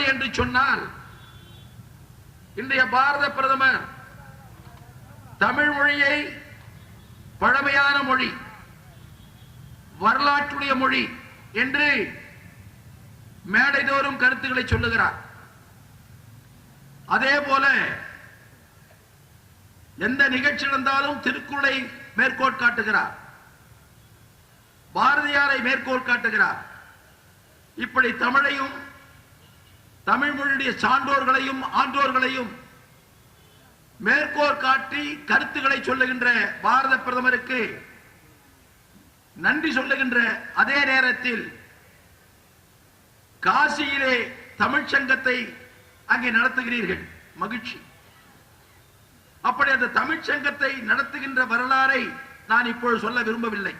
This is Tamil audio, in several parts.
எப்படி என்று சொன்னால் இன்றைய பாரத பிரதமர் தமிழ் மொழியை பழமையான மொழி வரலாற்றுடைய மொழி என்று மேடைதோறும் கருத்துக்களை சொல்லுகிறார். அதே போல எந்த நிகழ்ச்சி நடந்தாலும் திருக்குறளை மேற்கோள் காட்டுகிறார். பாரதியாரை மேற்கோள் காட்டுகிறார். இப்படி தமிழையும் தமிழ் மொழியுடைய சான்றோர்களையும் ஆன்றோர்களையும் மேற்கோள் காட்டி கருத்துக்களை சொல்லுகின்ற பாரத பிரதமருக்கு நன்றி சொல்லுகின்ற அதே நேரத்தில் காசியிலே தமிழ்ச் சங்கத்தை அங்கே நடத்துகிறீர்கள். மகிழ்ச்சி. அப்படி அந்த தமிழ்ச் சங்கத்தை நடத்துகின்ற வரலாறை நான் இப்பொழுது சொல்ல விரும்பவில்லை.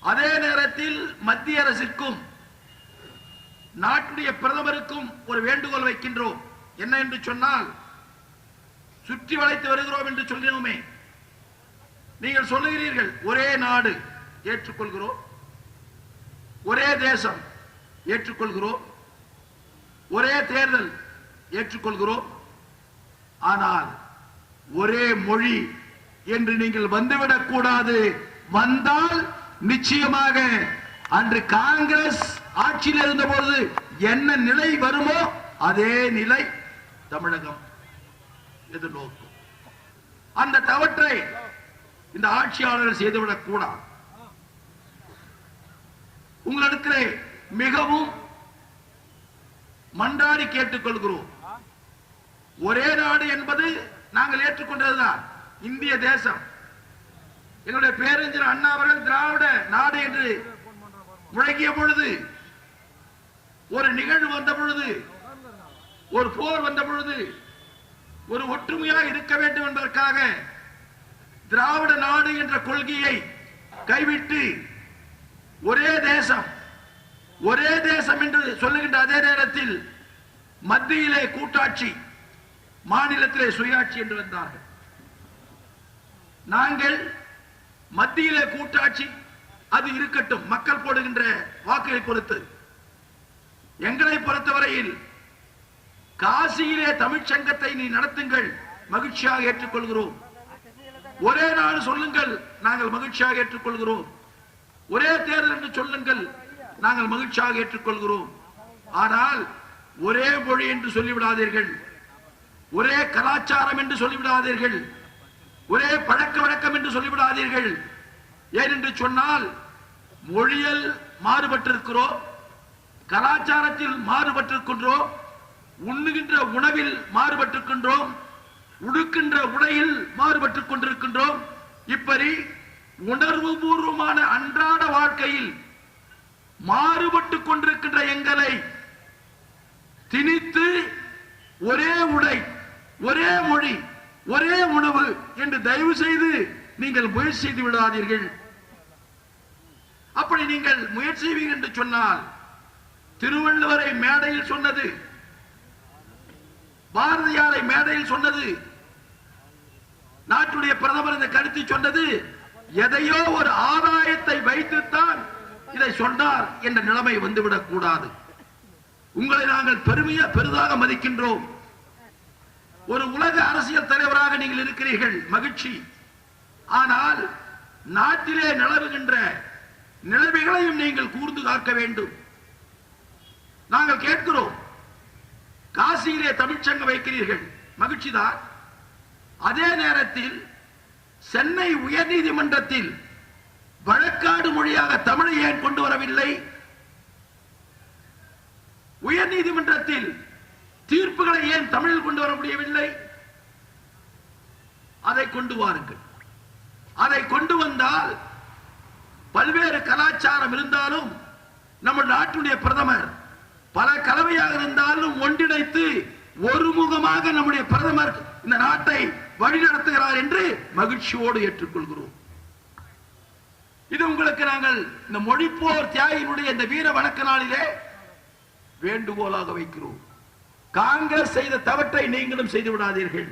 அதே நேரத்தில் மத்திய அரசிற்கும் நாட்டுடைய பிரதமருக்கும் ஒரு வேண்டுகோள் வைக்கின்றோம். என்ன என்று சொன்னால் சுற்றி வளைத்து வருகிறோம் என்று சொல்லினோமே நீங்கள் சொல்லுகிறீர்கள் ஒரே நாடு ஏற்றுக்கொள்கிறோம். ஒரே தேசம் ஏற்றுக்கொள்கிறோம். ஒரே தேர்தல் ஏற்றுக்கொள்கிறோம். ஆனால் ஒரே மொழி என்று நீங்கள் வந்துவிடக் கூடாது வந்தால் நிச்சயமாக அன்று காங்கிரஸ் ஆட்சியில் இருந்த பொழுது என்ன நிலை வருமோ அதே நிலை தமிழகம் எதிர்நோக்கும். அந்த தவற்றை இந்த ஆட்சியாளர்கள் செய்துவிடக் கூடாது. உங்களிடத்திலே மிகவும் மன்றாடி கேட்டுக்கொள்கிறோம். ஒரே நாடு என்பது நாங்கள் ஏற்றுக்கொண்டதுதான். இந்திய தேசம். எங்களுடைய பேரறிஞர் அண்ணா அவர்கள் திராவிட நாடு என்று முழங்கிய பொழுது ஒரு நிகழ்வு வந்த பொழுது ஒரு போர் வந்த பொழுது ஒரு ஒற்றுமையாக இருக்க வேண்டும் என்பதற்காக திராவிட நாடு என்ற கொள்கையை கைவிட்டு ஒரே தேசம் ஒரே தேசம் என்று சொல்லுகின்ற அதே நேரத்தில் மத்தியிலே கூட்டாட்சி மாநிலத்திலே சுயாட்சி என்று வந்தார்கள். நாங்கள் மத்தியிலே கூட்டாட்சி அது இருக்கட்டும் மக்கள் போடுகின்ற வாக்குகளை பொறுத்து. எங்களை பொறுத்தவரையில் காசியிலே தமிழ்ச்சங்கத்தை நீ நடத்துங்கள் மகிழ்ச்சியாக ஏற்றுக்கொள்கிறோம். ஒரே நாள் சொல்லுங்கள் நாங்கள் மகிழ்ச்சியாக ஏற்றுக்கொள்கிறோம். ஒரே தேர்தல் என்று சொல்லுங்கள் நாங்கள் மகிழ்ச்சியாக ஏற்றுக்கொள்கிறோம். ஆனால் ஒரே மொழி என்று சொல்லிவிடாதீர்கள். ஒரே கலாச்சாரம் என்று சொல்லிவிடாதீர்கள். ஒரே பழக்க வழக்கம் என்று சொல்லிவிடாதீர்கள். ஏனென்று சொன்னால் மொழியில் மாறுபட்டிருக்கிறோம். கலாச்சாரத்தில் மாறுபட்டிருக்கின்றோம் உண்ணுகின்ற உணவில் மாறுபட்டிருக்கின்றோம் உடுக்கின்ற உடையில் மாறுபட்டுக் கொண்டிருக்கின்றோம். இப்படி உணர்வு பூர்வமான அன்றாட வாழ்க்கையில் மாறுபட்டுக் கொண்டிருக்கின்ற எங்களை திணித்து ஒரே உடை ஒரே மொழி ஒரே உணவு என்று தயவு செய்து நீங்கள் முயற்சி செய்து விடாதீர்கள். அப்படி நீங்கள் முயற்சி என்று சொன்னால் திருவள்ளுவரை மேடையில் சொன்னது. பாரதியாரை மேடையில் சொன்னது. நாட்டுடைய பிரதமர் இந்த கருத்தை சொன்னது. எதையோ ஒரு ஆதாயத்தை வைத்துத்தான் இதை சொன்னார் என்ற நிலைமை வந்துவிடக் கூடாது. உங்களை நாங்கள் பெருமையா பெரிதாக மதிக்கின்றோம். ஒரு உலக அரசியல் தலைவராக நீங்கள் இருக்கிறீர்கள். மகிழ்ச்சி. ஆனால் நாட்டிலே நிலவுகின்ற நிலைமைகளையும் நீங்கள் கூர்ந்து காக்க வேண்டும். நாங்கள் கேட்கிறோம். காசியிலே தமிழ்ச்சங்கம் வைக்கிறீர்கள். மகிழ்ச்சிதான். அதே நேரத்தில் சென்னை உயர்நீதிமன்றத்தில் வழக்காடு மொழியாக தமிழை ஏன் கொண்டு வரவில்லை? உயர்நீதிமன்றத்தில் தீர்ப்புகளை ஏன் தமிழில் கொண்டு வர முடியவில்லை? அதை கொண்டு வாருங்கள். அதை கொண்டு வந்தால் பல்வேறு கலாச்சாரம் இருந்தாலும் நம்ம நாட்டுடைய பிரதமர் பல கலவையாக இருந்தாலும் ஒன்றிணைத்து ஒருமுகமாக நம்முடைய பிரதமர் இந்த நாட்டை வழிநடத்துகிறார் என்று மகிழ்ச்சியோடு ஏற்றுக்கொள்கிறோம். இது உங்களுக்கு நாங்கள் இந்த மொழிப்போர் தியாகியினுடைய இந்த வீர வணக்க நாளிலே வேண்டுகோளாக வைக்கிறோம். காங்கிரஸ் செய்த தவற்றை நீங்களும் செய்து விடாதீர்கள்.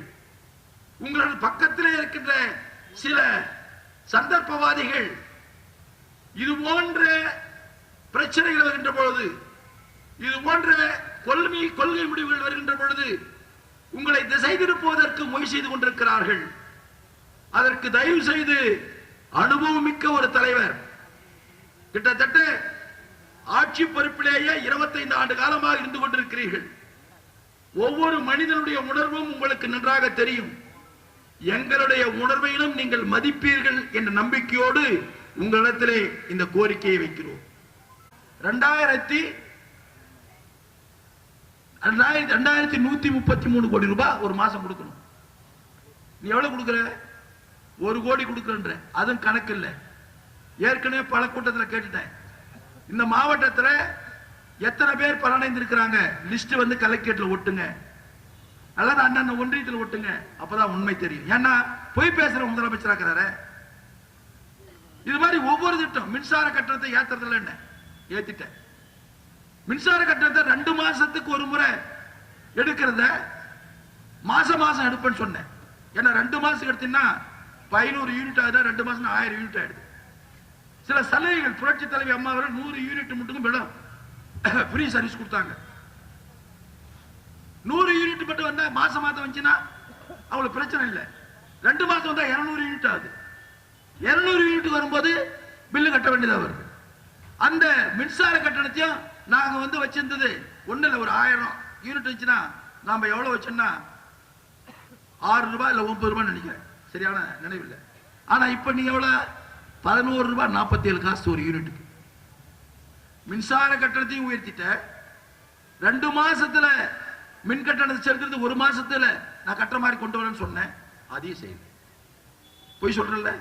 உங்களது பக்கத்திலே இருக்கின்ற சில சந்தர்ப்பவாதிகள் இது போன்ற பிரச்சனைகள் வருகின்ற பொழுது இது போன்ற கொள்கை கொள்கை முடிவுகள் வருகின்ற பொழுது உங்களை திசை திருப்புவதற்கு முயற்சி செய்து கொண்டிருக்கிறார்கள். அதற்கு தயவு செய்து அனுபவம் மிக்க ஒரு தலைவர். கிட்டத்தட்ட ஆட்சி பொறுப்பிலேயே 25 ஆண்டு காலமாக இருந்து கொண்டிருக்கிறீர்கள். ஒவ்வொரு மனிதனுடைய உணர்வும் உங்களுக்கு நன்றாக தெரியும். எங்களுடைய உணர்வையிலும் நீங்கள் மதிப்பீர்கள் என்ற நம்பிக்கையோடு உங்களிடத்திலே இந்த கோரிக்கையை வைக்கிறோம். ரெண்டாயிரத்தி ரெண்டாயிரத்தி ரெண்டாயிரத்தி நூத்தி முப்பத்தி மூணு கோடி ரூபாய் ஒரு மாசம் கொடுக்கணும். நீ எவ்வளவு கொடுக்குற? ஒரு கோடி கொடுக்குறன்ற. அதுவும் கணக்கு இல்லை. ஏற்கனவே பல கூட்டத்தில் கேட்டுட்டேன். இந்த மாவட்டத்தில் எத்தனை பேர் பலனடைந்திருக்கிறாங்க? லிஸ்ட் வந்து கலெக்டரேட்ல ஒட்டுங்க. அல்லது அண்ணன் ஒன்றியத்தில் ஒட்டுங்க. அப்பதான் உண்மை தெரியும். ஏன்னா பொய் பேசுற முதலமைச்சரா இருக்கிறாரு. இது மாதிரி ஒவ்வொரு திட்டம் மின்சார கட்டணத்தை ஏத்துறதுல என்ன? ஏத்திட்டேன். மின்சார கட்டணத்தை ரெண்டு மாசத்துக்கு ஒரு முறை எடுக்கிறத மாசம் மாசம் எடுப்பேன்னு சொன்னேன். ஏன்னா ரெண்டு மாசம் எடுத்தீங்கன்னா பதினோரு யூனிட் ஆகுது? ரெண்டு மாசம் ஆயிரம் யூனிட் ஆயிடுது. சில சலுகைகள் புரட்சி தலைவி அம்மா அவர்கள் நூறு யூனிட் மட்டும் விடும் ஃப்ரீ சர்வீஸ் கொடுத்தாங்க. நூறு யூனிட் மட்டும் வந்தா மாசம் மாதம் வந்துச்சுன்னா அவ்வளவு பிரச்சனை இல்லை. ரெண்டு மாசம் வந்தா இருநூறு யூனிட் ஆகுது. இருநூறு யூனிட் வரும்போது பில்லு கட்ட வேண்டியதாக வருது. அந்த மின்சார கட்டணத்தையும் நாங்க வந்து வச்சிருந்தது ஒண்ணு இல்ல ஒரு ஆயிரம் யூனிட் வச்சுன்னா நாம எவ்வளவு வச்சோம்னா ஆறு ரூபாய் இல்ல ஒன்பது ரூபாய் நினைக்கிறேன். சரியான நினைவில்லை ஆனா இப்ப நீங்க எவ்வளவு? பதினோரு ரூபாய் நாற்பத்தி ஏழு காசு ஒரு யூனிட்டுக்கு மின்சார கட்டணத்தையும் உயர்த்திட்ட. ரெண்டு மாசத்துல மின் கட்டணத்தை செலுத்துறது ஒரு மாசத்துல நான் கட்டுற மாதிரி கொண்டு வரேன்னு சொன்னேன். அதையும் செய்யல. பொய் சொல்றல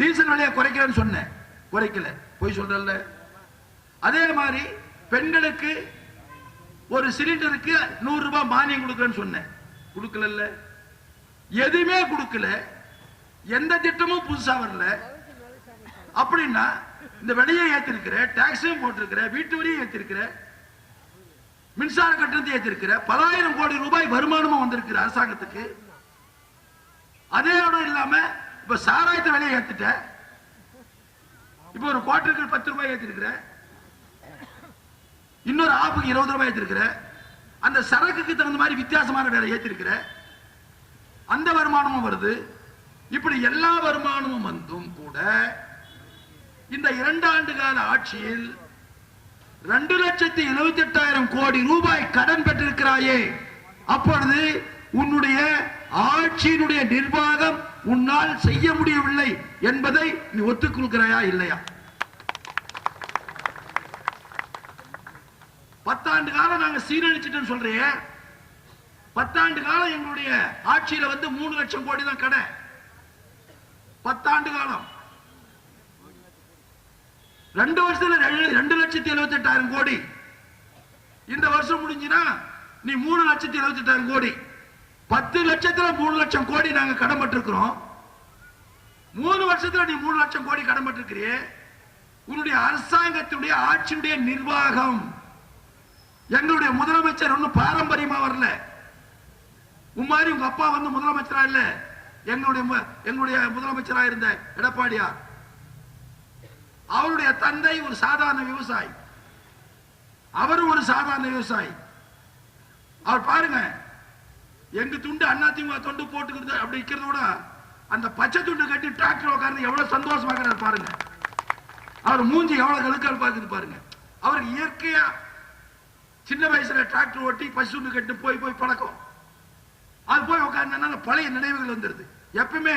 டீசல் விலையை குறைக்கிறேன்னு சொன்னேன். குறைக்கல. பொய் சொல்றல அதே மாதிரி பெண்களுக்கு ஒரு சிலிண்டருக்கு நூறு ரூபாய் மானியம் கொடுக்குறேன்னு சொன்னேன். கொடுக்கல எதுவுமே கொடுக்கல. எந்த திட்டமும் புதுசா வரல. அப்படின்னா இந்த விலையை ஏத்திருக்கிற டாக்ஸையும் போட்டிருக்கிற வீட்டு வரியும் ஏத்திருக்கிற மின்சார கட்டணத்தை ஏத்திருக்கிற பலாயிரம் கோடி ரூபாய் வருமானமும் வந்திருக்கிற அரசாங்கத்துக்கு அதையோட இல்லாம இப்ப சாராயத்தை விலையை ஏத்திட்ட இப்ப ஒரு குவார்டருக்கு பத்து ரூபாய் ஏத்திருக்கிற இன்னொரு ஆப்புக்கு இருபது ரூபாய் ஏற்றிருக்கிற அந்த சரக்குக்கு தகுந்த மாதிரி வித்தியாசமான வேலை ஏத்திருக்கிற அந்த வருமானமும் வருது. இப்படி எல்லா வருமானமும் வந்தும் கூட இந்த இரண்டு ஆண்டு கால ஆட்சியில் ரெண்டு லட்சத்தி எழுபத்தி எட்டாயிரம் கோடி ரூபாய் கடன் பெற்றிருக்கிறாயே. அப்பொழுது உன்னுடைய ஆட்சியினுடைய நிர்வாகம் உன்னால் செய்ய முடியவில்லை என்பதை நீ ஒத்துக்கொள்கிறாயா இல்லையா? பத்தாண்டு காலம் நாங்க சீரழிச்சிட்டோம் சொல்றியே. பத்தாண்டு காலம் எங்களுடைய ஆட்சியில வந்து மூணு லட்சம் கோடி தான் கடை. பத்தாண்டு காலம் ரெண்டு வருஷத்துல ரெண்டு- ரெண்டு லட்சத்தி எழுபத்தி எட்டாயிரம் கோடி. இந்த வருஷம் முடிஞ்சுனா நீ மூணு லட்சத்தி எழுபத்தி எட்டாயிரம் கோடி. பத்து லட்சத்துல மூணு லட்சம் கோடி நாங்க கடன்பட்டிருக்கிறோம் மூணு வருஷத்துல நீ மூணு லட்சம் கோடி கடன் உன்னுடைய அரசாங்கத்தினுடைய ஆட்சியுடைய நிர்வாகம். எங்களுடைய முதலமைச்சர் ஒன்னும் பாரம்பரியமா வரல. உன் மாதிரி உங்க அப்பா வந்து முதலமைச்சரா இல்ல? எங்களுடைய மு- எங்களுடைய முதலமைச்சரா இருந்த எடப்பாடியார். அவருடைய தந்தை ஒரு சாதாரண விவசாயி. அவரும் ஒரு சாதாரண விவசாயி. அவர் பாருங்க எங்க துண்டு அதிமுக தொண்டு போட்டுக்கிறது அப்படி இருக்கிறதோட அந்த பச்சை துண்டு கட்டி டிராக்டர் உட்கார்ந்து எவ்வளவு சந்தோஷமா இருக்கிறார் பாருங்க. அவர் மூஞ்சி எவ்வளவு கழுக்கால் பார்க்குது பாருங்க. அவருக்கு இயற்கையா சின்ன வயசுல டிராக்டர் ஓட்டி பசுன்னு கட்டு போய் போய் பழக்கம். அது போய் உட்கார்ந்தனால பழைய நினைவுகள் வந்துருது. எப்பவுமே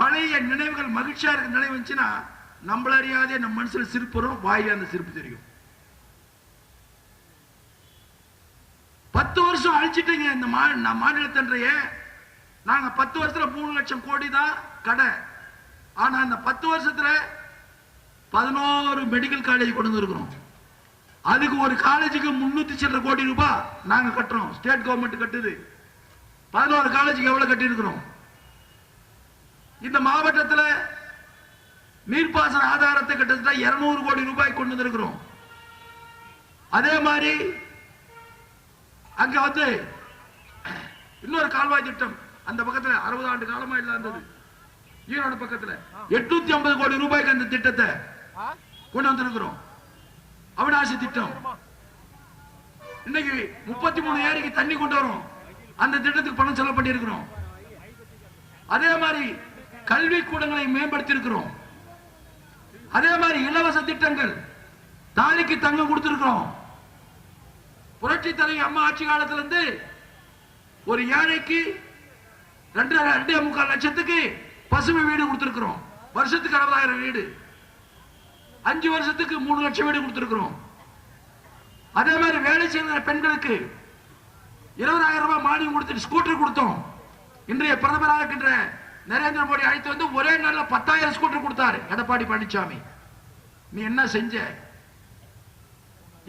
பழைய நினைவுகள் மகிழ்ச்சியா இருக்க நினைவு வந்துச்சுன்னா நம்மள அறியாதே நம்ம மனசுல சிரிப்பு வரும் வாயில அந்த சிரிப்பு தெரியும். பத்து வருஷம் அழிச்சிட்டீங்க இந்த மா நான் மாநிலத்தன்றைய. நாங்க பத்து வருஷத்துல மூணு லட்சம் கோடி தான் கடை. ஆனா அந்த பத்து வருஷத்துல பதினோரு மெடிக்கல் காலேஜ் கொண்டு வந்துருக்கிறோம். அதுக்கு ஒரு காலேஜுக்கு முன்னூத்தி சில்லற கோடி ரூபாய் நாங்க கட்டுறோம். ஸ்டேட் கவர்மெண்ட் கட்டுது. பதினோரு காலேஜுக்கு எவ்வளவு கட்டி இருக்கிறோம் இந்த மாவட்டத்துல நீர்ப்பாசன ஆதாரத்தை கிட்டத்தட்ட இருநூறு கோடி ரூபாய் கொண்டு வந்திருக்கிறோம். அதே மாதிரி அங்க வந்து இன்னொரு கால்வாய் திட்டம் அந்த பக்கத்துல அறுபது ஆண்டு காலமா இல்லாதது ஈரோடு பக்கத்துல எட்நூத்தி ஐம்பது கோடி ரூபாய்க்கு அந்த திட்டத்தை கொண்டு வந்திருக்கிறோம். அவிநாசி திட்டம். இன்னைக்கு முப்பத்தி மூணு ஏரிக்கு தண்ணி கொண்டு வரும். அந்த திட்டத்துக்கு பணம் செலவு அதே மாதிரி கல்வி கூடங்களை மேம்படுத்தி இருக்கிறோம் அதே மாதிரி இலவச திட்டங்கள். தாலிக்கு தங்கம் கொடுத்திருக்கிறோம். புரட்சி தலைவி அம்மா ஆட்சி காலத்துல இருந்து ஒரு ஏழைக்கு ரெண்டு ரெண்டே முக்கால் லட்சத்துக்கு பசுமை வீடு கொடுத்திருக்கிறோம். வருஷத்துக்கு அறுபதாயிரம் வீடு. அஞ்சு வருஷத்துக்கு மூணு லட்சம் வீடு கொடுத்திருக்கிறோம். அதே மாதிரி வேலை செய்கிற பெண்களுக்கு இருபதாயிரம் ரூபாய் மானியம் கொடுத்துட்டு ஸ்கூட்டர் கொடுத்தோம். இன்றைய பிரதமராக இருக்கின்ற நரேந்திர மோடி அழைத்து வந்து ஒரே நாளில் பத்தாயிரம் ஸ்கூட்டர் கொடுத்தாரு. எடப்பாடி பழனிசாமி நீ என்ன செஞ்ச?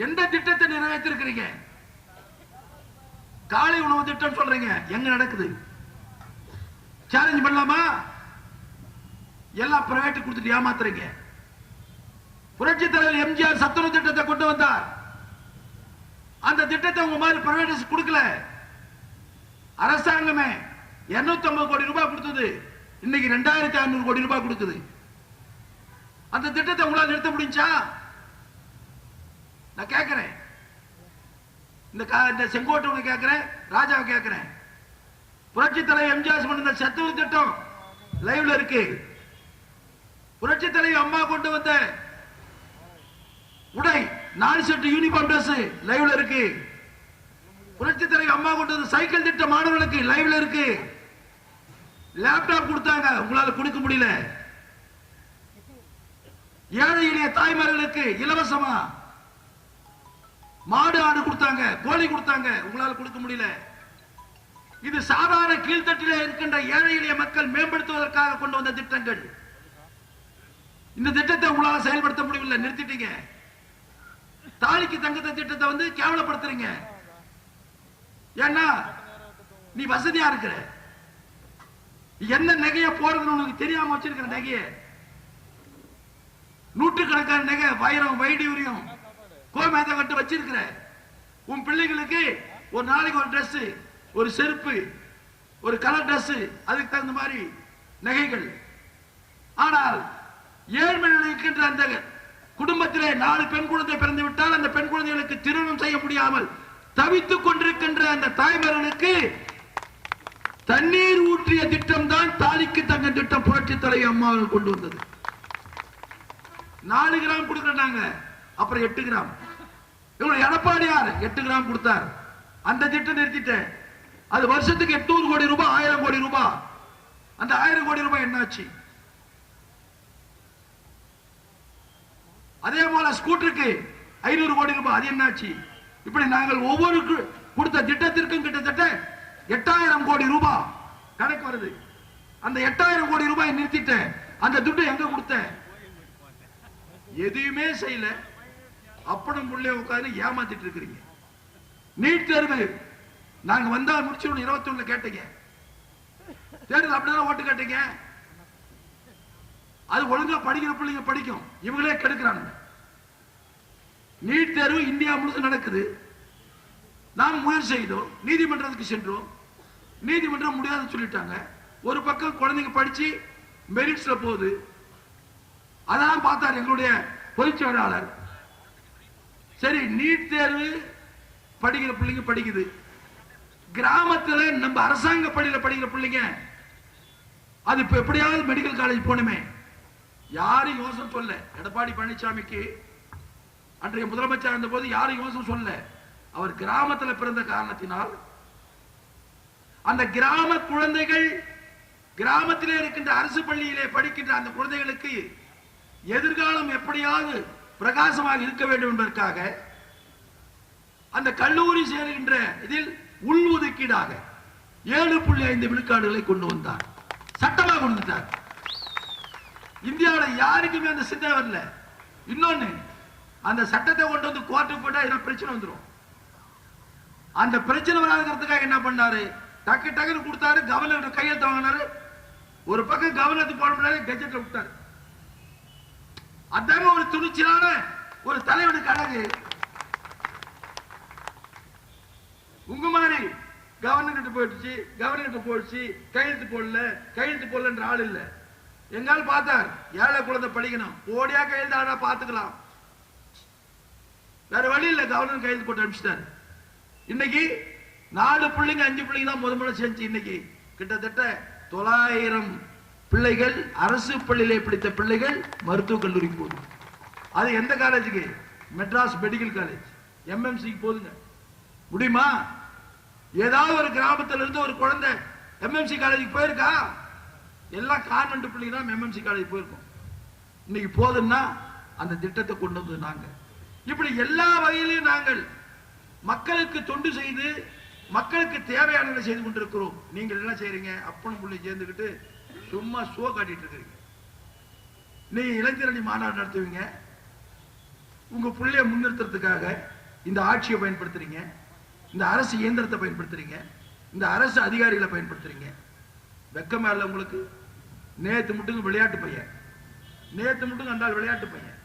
எந்த திட்டத்தை நிறைவேற்றிருக்கிறீங்க? காலை உணவு திட்டம் சொல்றீங்க. எங்க நடக்குது? சேலஞ்ச் பண்ணலாமா? எல்லாம் பிரைவேட் கொடுத்துட்டு ஏமாத்துறீங்க. புரட்சி தலைவர் எம்ஜிஆர் சத்துணவு திட்டத்தை கொண்டு வந்தார். அந்த திட்டத்தை உங்க மாதிரி பிரைவேட் கொடுக்கல. அரசாங்கமே 250 கோடி ரூபாய் கொடுத்தது. இன்னைக்கு ரெண்டாயிரத்தி ஐநூறு கோடி ரூபாய் கொடுக்குது. அந்த திட்டத்தை உங்களால் நிறுத்த முடிஞ்சா? நான் கேட்கிறேன் இந்த கா- இந்த கேட்கிறேன் ராஜாவை கேட்கிறேன் புரட்சி தலைவர் எம்ஜிஆர் கொண்டு வந்த திட்டம் லைவ்ல இருக்கு. புரட்சி தலைவர் அம்மா கொண்டு வந்த உடை நாலு செட்டு யூனிஃபார்ம் ட்ரெஸ் லைவ்ல இருக்கு. புரட்சி தலைவர் அம்மா கொண்டு வந்த சைக்கிள் திட்டம் மாணவர்களுக்கு லைவ்ல இருக்கு. லேப்டாப் கொடுத்தாங்க உங்களால கொடுக்க முடியல. ஏழை எளிய தாய்மார்களுக்கு இலவசமா மாடு ஆடு கொடுத்தாங்க கோழி கொடுத்தாங்க உங்களால கொடுக்க முடியல. இது சாதாரண கீழ்த்தட்டில இருக்கின்ற ஏழை எளிய மக்கள் மேம்படுத்துவதற்காக கொண்டு வந்த திட்டங்கள். இந்த திட்டத்தை உங்களால செயல்படுத்த முடியவில்லை நிறுத்திட்டீங்க. தாலிக்கு தங்கத்தை திட்டத்தை வந்து கேவலப்படுத்துறீங்க. ஏன்னா நீ வசதியா இருக்கிற. என்ன நகைய போறதுன்னு உனக்கு தெரியாம வச்சிருக்கிற நகைய? நூற்றுக்கணக்கான நகை வைரம் வைடூரியம் கோமேத கட்டு வச்சிருக்கிற. உன் பிள்ளைகளுக்கு ஒரு நாளைக்கு ஒரு ட்ரெஸ் ஒரு செருப்பு ஒரு கலர் ட்ரெஸ் அதுக்கு தகுந்த மாதிரி நகைகள். ஆனால் ஏழ்மை இருக்கின்ற அந்த குடும்பத்திலே நாலு பெண் குழந்தை பிறந்து விட்டால் அந்த பெண் குழந்தைகளுக்கு திருமணம் செய்ய முடியாமல் தவித்துக் கொண்டிருக்கின்ற அந்த தாய்மார்களுக்கு தண்ணீர் ஊற்றிய திட்டம் தான் தாலிக்கு தங்க திட்டம் புரட்சி தலைவி அம்மா கொண்டு வந்தது. நாலு கிராம் கொடுக்கறாங்க அப்புறம் எட்டு கிராம். இவங்க எடப்பாடியார் எட்டு கிராம் கொடுத்தார். அந்த திட்டம் நிறுத்திட்டேன். அது வருஷத்துக்கு எட்நூறு கோடி ரூபாய் ஆயிரம் கோடி ரூபாய். அந்த ஆயிரம் கோடி ரூபாய் என்னாச்சு? அதே போல ஸ்கூட்டருக்கு ஐநூறு கோடி ரூபாய் அது என்னாச்சு? இப்படி நாங்கள் ஒவ்வொரு கொடுத்த திட்டத்திற்கும் கிட்டத்தட்ட எட்டாயிரம் கோடி ரூபாய் கணக்கு வருது. அந்த எட்டாயிரம் கோடி ரூபாய் நிறுத்திட்டேன் அந்த துட்டு எங்க கொடுத்த? எதையுமே செய்யல. அப்படம் உள்ளே உட்காந்து ஏமாத்திட்டு இருக்கிறீங்க. நீட் தேர்வு நாங்க வந்தா முடிச்சிடணும் இருபத்தி ஒண்ணுல கேட்டீங்க. தேர்தல் அப்படிதான் ஓட்டு கேட்டீங்க? அது ஒழுங்கா படிக்கிற பிள்ளைங்க படிக்கும். இவங்களே கெடுக்கிறாங்க நீட் தேர்வு இந்தியா முழுக்க நடக்குது. நாம் முயற்சி செய்தோம். நீதிமன்றத்துக்கு சென்றோம். நீதிமன்றம் முடியாதுன்னு சொல்லிட்டாங்க. ஒரு பக்கம் குழந்தைங்க படிச்சு மெரிட்ஸ்ல போகுது. அதான் பார்த்தார் எங்களுடைய பொதுச் செயலாளர். சரி நீட் தேர்வு படிக்கிற பிள்ளைங்க படிக்குது. கிராமத்துல நம்ம அரசாங்க பள்ளியில் படிக்கிற பிள்ளைங்க அது இப்போ எப்படியாவது மெடிக்கல் காலேஜ் போகணுமே யாரும் யோசனை சொல்ல. எடப்பாடி பழனிசாமிக்கு அன்றைய முதலமைச்சர் இருந்த போது யாரும் யோசனை சொல்ல. அவர் கிராமத்துல பிறந்த காரணத்தினால் அந்த கிராம குழந்தைகள் கிராமத்திலே இருக்கின்ற அரசு பள்ளியிலே படிக்கின்ற அந்த குழந்தைகளுக்கு எதிர்காலம் எப்படியாவது பிரகாசமாக இருக்க வேண்டும் என்பதற்காக அந்த கல்லூரி சேருகின்ற இதில் உள் ஒதுக்கீடாக ஏழு புள்ளி ஐந்து விழுக்காடுகளை கொண்டு வந்தார். சட்டமாக கொண்டு வந்தார் இந்தியாவில் யாருக்குமே அந்த சிந்தனை வரல. இன்னொன்னு அந்த சட்டத்தை கொண்டு வந்து கோர்ட்டுக்கு போட்டா ஏதாவது பிரச்சனை வந்துடும் அந்த பிரச்சனை வராதுங்கிறதுக்காக என்ன பண்ணாரு? டக்கு டக்குன்னு கொடுத்தாரு கவர்னர் கையெழுத்து வாங்கினாரு. ஒரு பக்கம் கவர்னருக்கு போட முடியாது கெஜெட்ல விட்டாரு அதாங்க ஒரு துணிச்சலான ஒரு தலைவனுக்கு அழகு. உங்க மாதிரி கவர்னர் கிட்ட போயிடுச்சு கவர்னர் கிட்ட போயிடுச்சு கையெழுத்து போடல கையெழுத்து போடலன்ற ஆள் இல்லை. எங்கால் பார்த்தார்? ஏழை குழந்தை படிக்கணும். ஓடியா கையெழுத்து பார்த்துக்கலாம். வேற வழி இல்லை. கவர்னர் கையெழுத்து போட்டு அனுப்பிச்சிட்டாரு. இன்னைக்கு நாலு பிள்ளைங்க அஞ்சு பிள்ளைங்க தான் முத முதல்ல செஞ்சு இன்னைக்கு கிட்டத்தட்ட தொள்ளாயிரம் பிள்ளைகள் அரசு பள்ளியிலே படித்த பிள்ளைகள் மருத்துவக் கல்லூரிக்கு போதும் அது எந்த காலேஜுக்கு? Madras medical college. எம்எம்சிக்கு போதுங்க முடியுமா? ஏதாவது ஒரு கிராமத்துல இருந்து ஒரு குழந்தை எம்எம்சி காலேஜுக்கு போயிருக்கா? எல்லாம் கான்வென்ட் பிள்ளைங்க தான் எம்எம்சி காலேஜ் போயிருக்கோம். இன்னைக்கு போதும்னா அந்த திட்டத்தை கொண்டு வந்தது நாங்க. இப்படி எல்லா வகையிலையும் நாங்கள் மக்களுக்கு தொண்டு செய்து மக்களுக்கு தேவையானதை செய்து கொண்டிருக்கிறோம். நீங்கள் என்ன செய்றீங்க? அப்பனும் பிள்ளை சேர்ந்துக்கிட்டு சும்மா ஷோ காட்டிட்டு இருக்கிறீங்க. நீங்க இளைஞரணி மாநாடு நடத்துவீங்க. உங்க பிள்ளைய முன்னிறுத்துறதுக்காக இந்த ஆட்சியை பயன்படுத்துறீங்க. இந்த அரசு இயந்திரத்தை பயன்படுத்துறீங்க. இந்த அரசு அதிகாரிகளை பயன்படுத்துறீங்க. வெக்கமா இல்ல உங்களுக்கு? நேத்து மட்டும் விளையாட்டு பையன். நேத்து மட்டும் அந்த விளையாட்டு பையன்.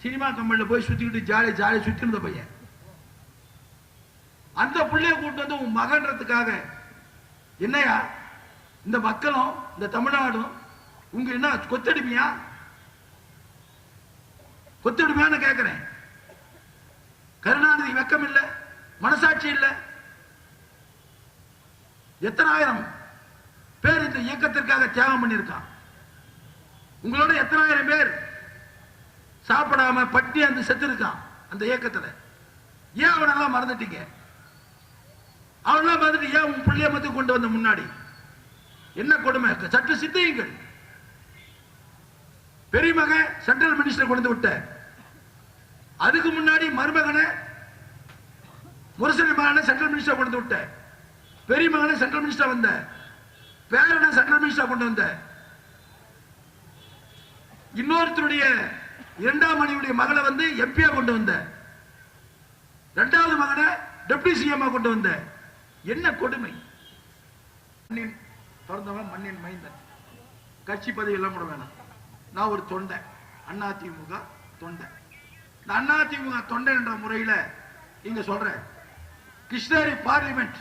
சினிமா கம்பெனில போய் சுத்திக்கிட்டு ஜாலி ஜாலி சுத்தி இருந்த பையன். அந்த புள்ளைய கூட்டு வந்து உன் மகன்றதுக்காக என்னையா? இந்த மக்களும் இந்த தமிழ்நாடும் உங்க என்ன கொத்தடிமையா? கொத்தடிமையான்னு கேட்கிறேன் கருணாநிதி வெக்கம் இல்ல மனசாட்சி இல்ல. எத்தனாயிரம் பேர் இந்த இயக்கத்திற்காக தியாகம் பண்ணியிருக்கான். உங்களோட எத்தனாயிரம் பேர் சாப்பிடாம பட்டி அந்த செத்து இருக்கான் அந்த இயக்கத்துல. ஏன் அவனெல்லாம் மறந்துட்டீங்க? அவனெல்லாம் மறந்துட்டு ஏன் உன் பிள்ளைய மத்தி கொண்டு வந்த முன்னாடி? என்ன கொடுமை? சற்று சித்தியுங்கள் பெரிய மகன் சென்ட்ரல் மினிஸ்டர் கொண்டு விட்ட. அதுக்கு முன்னாடி மருமகனை முரசொலி மகனை சென்ட்ரல் மினிஸ்டர் கொண்டு விட்ட. பெரிய மகனை சென்ட்ரல் மினிஸ்டர் வந்த. பேரனை சென்ட்ரல் மினிஸ்டர் கொண்டு வந்த? இன்னொருத்தருடைய இரண்டாம் மணியுடைய மகளை வந்து எம்பியா கொண்டு வந்த. இரண்டாவது மகனை டெப்டி சிஎம் கொண்டு வந்த. என்ன கொடுமை? மண்ணின் பிறந்தவன் மண்ணின் மைந்தன். கட்சி பதவி எல்லாம் கூட வேணாம். நான் ஒரு தொண்டை. அண்ணா திமுக தொண்டை. இந்த திமுக தொண்டை என்ற முறையில இங்க சொல்றேன். கிருஷ்ணகிரி பார்லிமெண்ட்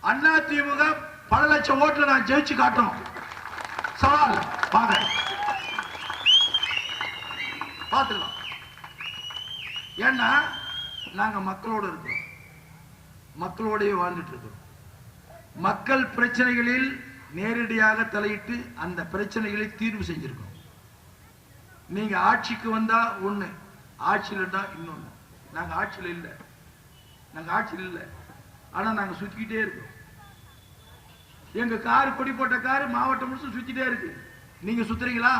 அண்ணா திமுக பல லட்சம் ஓட்டுல நான் ஜெயிச்சு காட்டணும். சவால் வாங்க. பார்த்துக்கலாம். ஏன்னா நாங்க மக்களோட இருக்கிறோம். மக்களோடய வாழ்ந்துட்டு இருக்கிறோம். மக்கள் பிரச்சனைகளில் நேரடியாக தலையிட்டு அந்த பிரச்சனைகளை தீர்வு செஞ்சிருக்கோம். நீங்க ஆட்சிக்கு வந்தா ஒண்ணு ஆட்சியில் இருந்தா இன்னொன்னு. நாங்க ஆட்சியில் இல்ல. நாங்க ஆட்சியில் இல்ல. ஆனா நாங்க சுத்திக்கிட்டே இருக்கோம். எங்க காரு கொடி போட்ட காரு மாவட்டம் முழுசும் சுத்திட்டே இருக்கு. நீங்க சுத்துறீங்களா?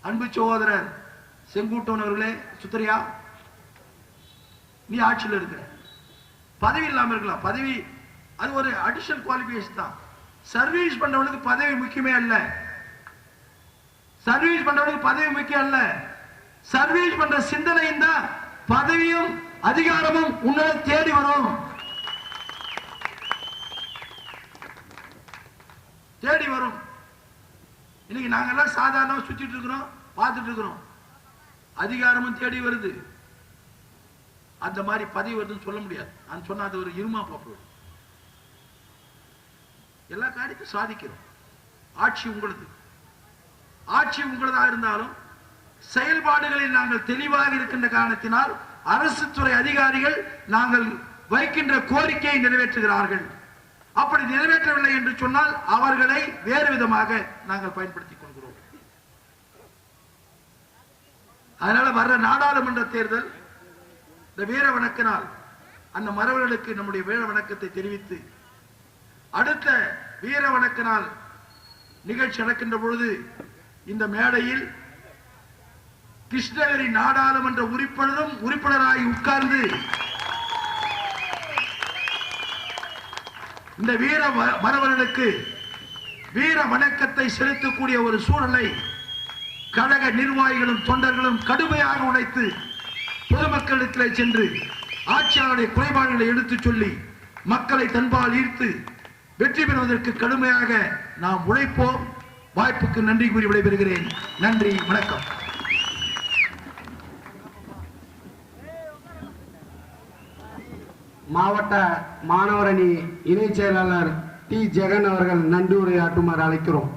அன்பு சகோதரர் செங்கூட்டவன் அவர்களே சுத்துறியா? நீ ஆட்சியில் இருக்கிற. பதவி இல்லாம இருக்கலாம். பதவி அது ஒரு அடிஷனல் குவாலிபிகேஷன் தான். சர்வீஸ் பண்றவனுக்கு பதவி முக்கியமே அல்ல. சர்வீஸ் பண்றவனுக்கு பதவி முக்கியம் அல்ல. சர்வீஸ் பண்ற சிந்தனையும் தான் பதவியும் அதிகாரமும் உன்னை தேடி வரும். தேடி வரும். இன்னைக்கு நாங்கெல்லாம் சாதாரண சுத்திட்டு இருக்கிறோம் பார்த்துட்டு இருக்கிறோம். அதிகாரமும் தேடி வருது. அந்த மாதிரி பதவி வருதுன்னு சொல்ல முடியாது. நான் சொன்னா அது ஒரு இருமா பாப்பு எல்லா காரியத்தையும் சாதிக்கிறோம். ஆட்சி உங்களது. ஆட்சி உங்களதாக இருந்தாலும் செயல்பாடுகளில் நாங்கள் தெளிவாக இருக்கின்ற காரணத்தினால் அரசு துறை அதிகாரிகள் நாங்கள் வைக்கின்ற கோரிக்கையை நிறைவேற்றுகிறார்கள். அப்படி நிறைவேற்றவில்லை என்று சொன்னால் அவர்களை வேறு விதமாக நாங்கள் பயன்படுத்திக் கொள்கிறோம். அதனால வர்ற நாடாளுமன்ற தேர்தல் இந்த வீர வணக்க நாள் அந்த மரபர்களுக்கு நம்முடைய வீர வணக்கத்தை தெரிவித்து அடுத்த வீர வணக்க நாள் நிகழ்ச்சி நடக்கின்ற பொழுது இந்த மேடையில் கிருஷ்ணகிரி நாடாளுமன்ற உறுப்பினரும் உறுப்பினராகி உட்கார்ந்து இந்த வீர வ- மரபர்களுக்கு வீர வணக்கத்தை செலுத்தக்கூடிய ஒரு சூழலை கழக நிர்வாகிகளும் தொண்டர்களும் கடுமையாக உழைத்து பொதுமக்களிடத்தில் சென்று ஆட்சியாளருடைய குறைபாடுகளை எடுத்துச் சொல்லி மக்களை தன்பால் ஈர்த்து வெற்றி பெறுவதற்கு கடுமையாக நாம் உழைப்போம். வாய்ப்புக்கு நன்றி கூறி விடைபெறுகிறேன். நன்றி வணக்கம். மாவட்ட மாணவரணி இணைச் செயலாளர் டி. ஜெகன் அவர்கள் நன்றி உரையாற்றுமாறு அழைக்கிறோம்.